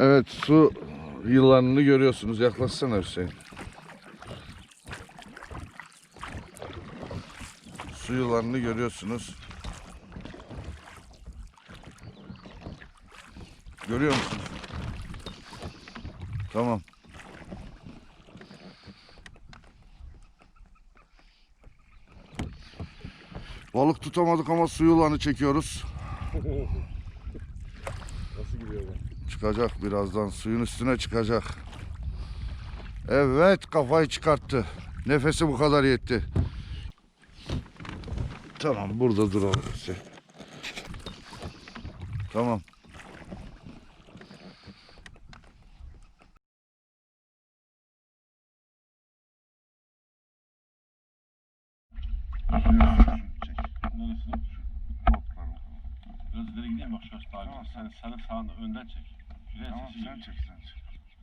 Evet su yılanını görüyorsunuz. Yaklaşsana Hüseyin. Su yılanını görüyorsunuz. Görüyor musunuz? Tamam. Balık tutamadık ama su yılanı çekiyoruz. Çıkacak birazdan suyun üstüne çıkacak. Evet kafayı çıkarttı. Nefesi bu kadar yetti. Tamam burada duralım. Tamam. Biraz ileri gideyim bak şurası daha. Sen, senin sağında önden çek. Şuraya Tamam sesi sen geliyor. çek sen çek.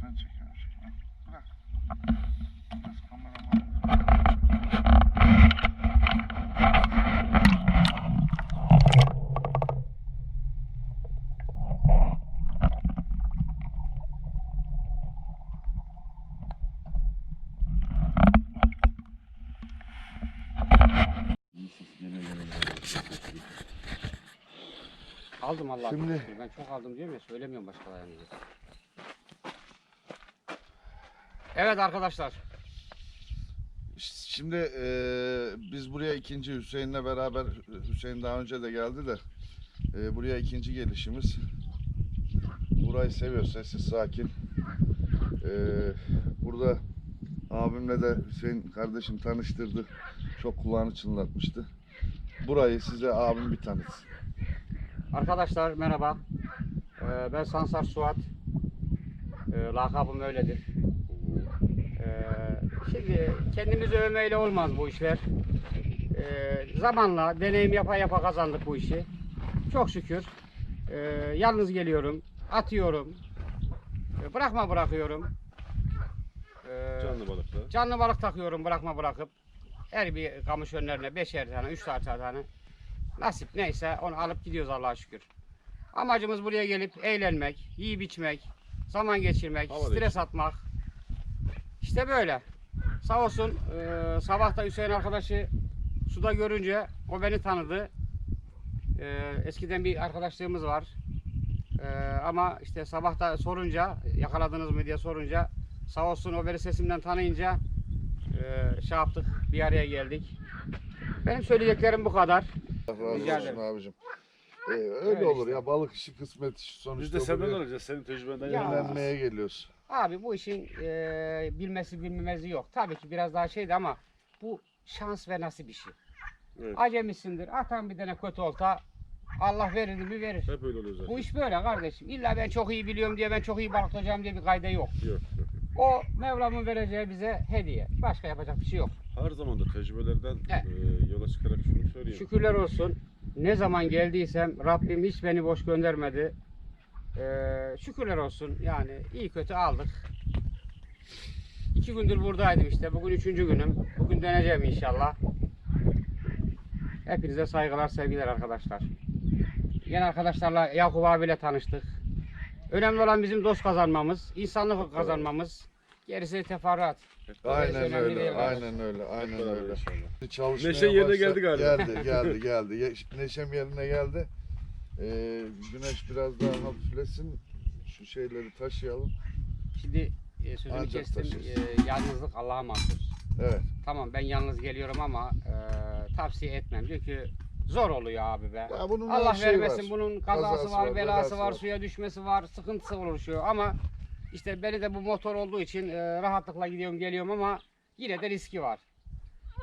Sen çek ya. çek. Ha, Bırak. Aldım Allah Şimdi-. Ben çok aldım diyorum ya söylemiyorum başkalarına. Evet arkadaşlar. Şimdi eee, biz buraya ikinci Hüseyin'le beraber Hüseyin daha önce de geldi de eee, buraya ikinci gelişimiz. Burayı seviyor sessiz sakin. Eee, burada abimle de Hüseyin kardeşim tanıştırdı. Çok kulağını çınlatmıştı. Burayı size abim bir tanıtsın. Arkadaşlar merhaba. Ee, ben Sansar Suat. Ee, lakabım öyledir. Ee, şimdi kendimizi övmeyle olmaz bu işler. Ee, zamanla deneyim yapa yapa kazandık bu işi. Çok şükür. Ee, yalnız geliyorum. Atıyorum. Ee, bırakma bırakıyorum. Ee, Canlı balıklar. Canlı balık takıyorum bırakma bırakıp. Her bir kamış önlerine beşer tane, üç tane tane. Nasip neyse onu alıp gidiyoruz Allah'a şükür. Amacımız buraya gelip eğlenmek, yiyip içmek, zaman geçirmek, Hava stres değiştirmek. atmak. İşte böyle. Sağ olsun eee sabah da Hüseyin arkadaşı suda görünce o beni tanıdı. Eee, eskiden bir arkadaşlığımız var. Eee, ama işte sabah da sorunca yakaladınız mı diye sorunca sağ olsun o beni sesimden tanıyınca eee şey yaptık bir araya geldik. Benim söyleyeceklerim bu kadar. Allah razı Rica olsun ederim. abicim. Ee, öyle Öyle olur işte. ya balık işi kısmet işi sonuçta. Biz de senden buraya alacağız. Senin tecrübenden Ya. geliyoruz. Abi bu işin eee, bilmesi bilmemezi yok. Tabii ki biraz daha şeydi ama bu şans ve nasip işi. Evet. Acemisindir. Atan bir tane kötü olta Allah verir mi verir. Hep öyle oluyor zaten. Bu iş böyle kardeşim. İlla ben çok iyi biliyorum diye ben çok iyi balık tutacağım diye bir kayda. Yok yok. O Mevlam'ın vereceği bize hediye. Başka yapacak bir şey yok. Her zaman da tecrübelerden Evet. e, yola çıkarak şunu söyleyeyim. Şükürler olsun. Ne zaman geldiysem Rabbim hiç beni boş göndermedi. Ee, şükürler olsun. Yani iyi kötü aldık. İki gündür buradaydım işte. Bugün üçüncü günüm. Bugün döneceğim inşallah. Hepinize saygılar, sevgiler arkadaşlar. Yine arkadaşlarla Yakup abiyle tanıştık. Önemli olan bizim dost kazanmamız, insanlık kazanmamız. Gerisi teferruat. Aynen önemli öyle, değil aynen öyle, aynen öyle. inşallah. Çalışmaya Neşe yerine başla- geldi galiba. Geldi, geldi, geldi. Ye- Neşem yerine geldi. Ee, güneş biraz daha hafiflesin. Şu şeyleri taşıyalım. Şimdi e, sözünü Ancak kestim. taşırız. E, yalnızlık Allah'a mahsus. Evet. Tamam ben yalnız geliyorum ama e, tavsiye etmem. Çünkü zor oluyor abi be. Ya bunun Allah her şey vermesin var. bunun kazası, Kazası var, var, belası var, var. suya düşmesi var, sıkıntısı oluşuyor ama işte beni de bu motor olduğu için e, rahatlıkla gidiyorum geliyorum ama yine de riski var.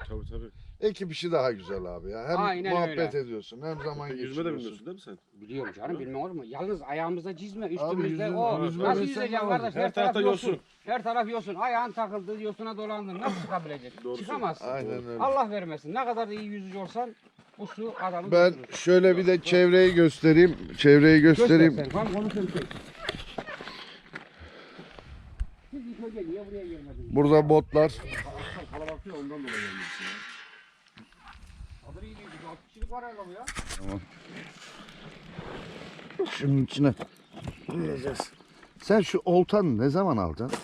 Tabii tabii. Ekip işi daha güzel abi ya. Hem Aynen muhabbet öyle. ediyorsun hem zaman Peki, yüzme de geçiriyorsun. bilmiyorsun değil mi sen? Biliyorum canım bilmem olur mu? Yalnız ayağımızda cizme, üstümüzde yüzme- o. yüzme Nasıl bilsen yüzeceğim ne kardeş? Her, Her taraf tarafta yosun. yosun. Her taraf yosun. Ayağın takıldı, yosuna dolandın. Nasıl çıkabilecek? Doğru Çıkamazsın. Aynen öyle. Allah vermesin. Ne kadar da iyi yüzücü olsan bu su adamı Ben şöyle bir de çevreyi göstereyim. Çevreyi göstereyim. Göster sen. Çek. Gelmediniz? Burada botlar. Kalabalık ya ondan dolayı gelmiş ya. Adı iyi değil. 6 kişilik var herhalde bu ya. Şunun içine Yiyeceğiz. Sen şu oltanı ne zaman alacaksın?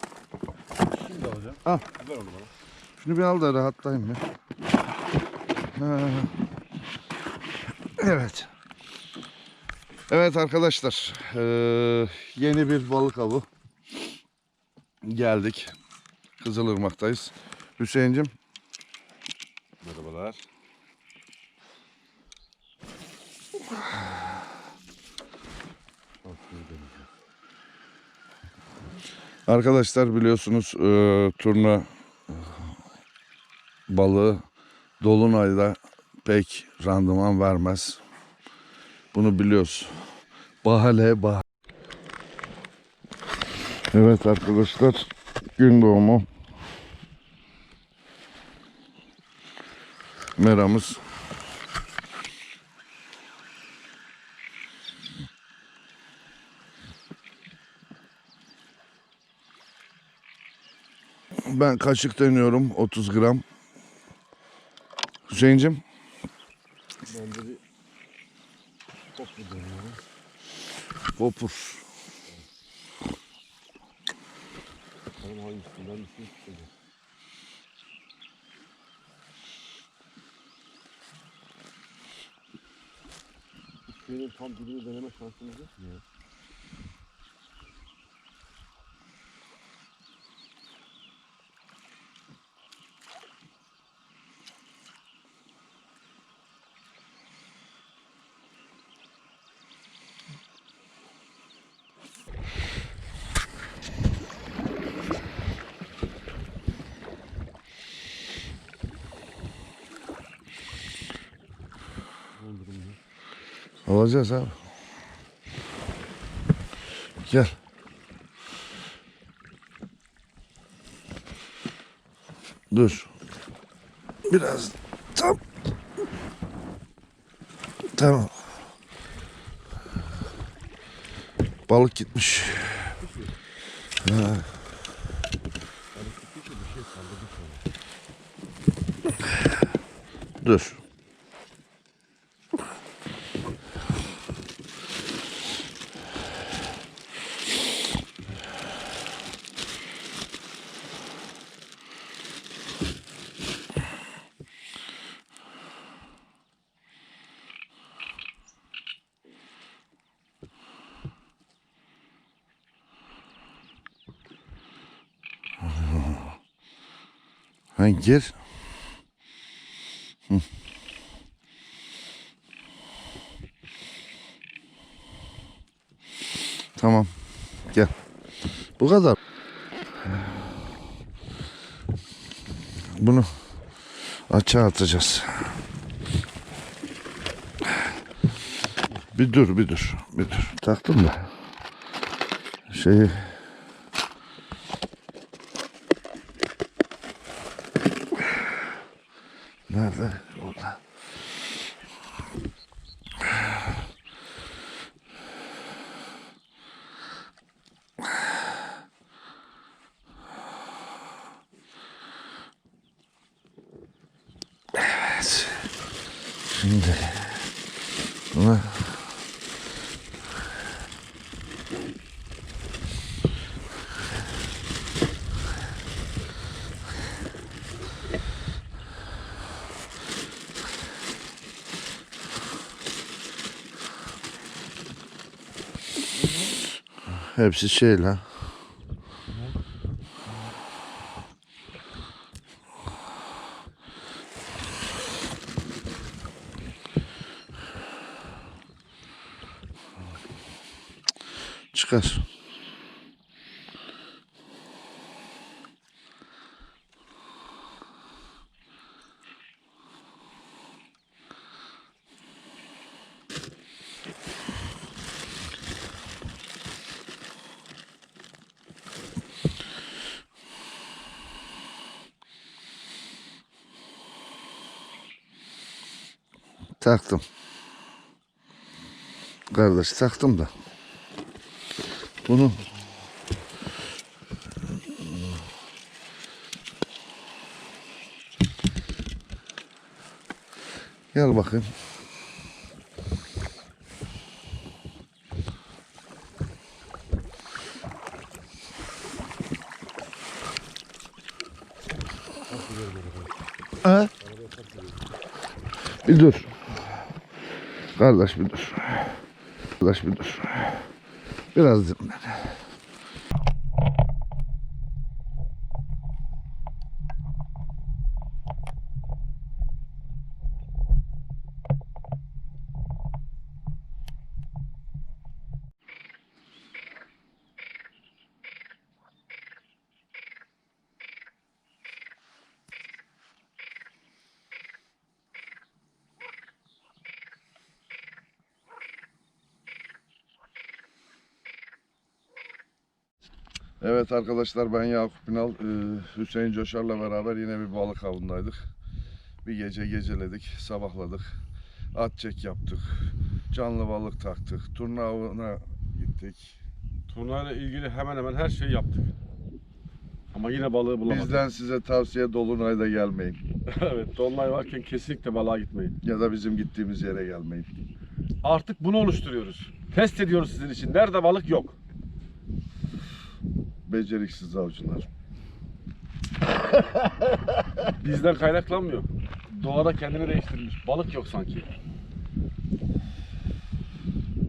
Şimdi alacağım. Al. Ver onu bana. Şunu bir al da rahatlayayım ya. Ha. Evet. Evet arkadaşlar. eee, yeni bir balık avı. Geldik. Kızılırmak'tayız. Hüseyin'cim Merhabalar. Arkadaşlar biliyorsunuz eee, turna balığı dolunayda pek randıman vermez. Bunu biliyoruz. Bahane bah. Evet arkadaşlar gün doğumu meramız. Ben kaşık deniyorum 30 gram. Hüseyin'cim Ben de bir kopya dönüyorum. kopur. Bakalım hangisinden bir şey çıkacak. Şeyin tam dibini deneme şansımız yok mu ya? Alacağız abi. Gel. Dur. Biraz tam. Tamam. Balık gitmiş. Ha. Dur. Ha gir. Hı. Tamam. Gel. Bu kadar. Bunu açığa atacağız. Bir dur, bir dur, bir dur. Taktım da. Şeyi Nerede? Orada. Evet. Şimdi buna hepsi şey la. Çıkar. Saktım. Kardeş saktım da. Bunu Gel bakayım. Ha? Bir dur. Kardeş bir dur. Kardeş bir dur. Biraz dinlen. Evet arkadaşlar ben Yakup Ünal, Ee, Hüseyin Coşar'la beraber yine bir balık avındaydık. Bir gece geceledik, sabahladık. At çek yaptık, canlı balık taktık, turna avına gittik. Turnayla ilgili hemen hemen her şeyi yaptık. Ama yine balığı bulamadık. Bizden size tavsiye Dolunay'da gelmeyin. evet, dolunay varken kesinlikle balığa gitmeyin. Ya da bizim gittiğimiz yere gelmeyin. Artık bunu oluşturuyoruz. Test ediyoruz sizin için. Nerede balık yok. Beceriksiz avcılar. Bizden kaynaklanmıyor. Doğada kendini değiştirmiş. Balık yok sanki.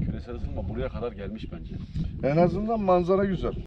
Küresel ısınma buraya kadar gelmiş bence. En azından manzara güzel.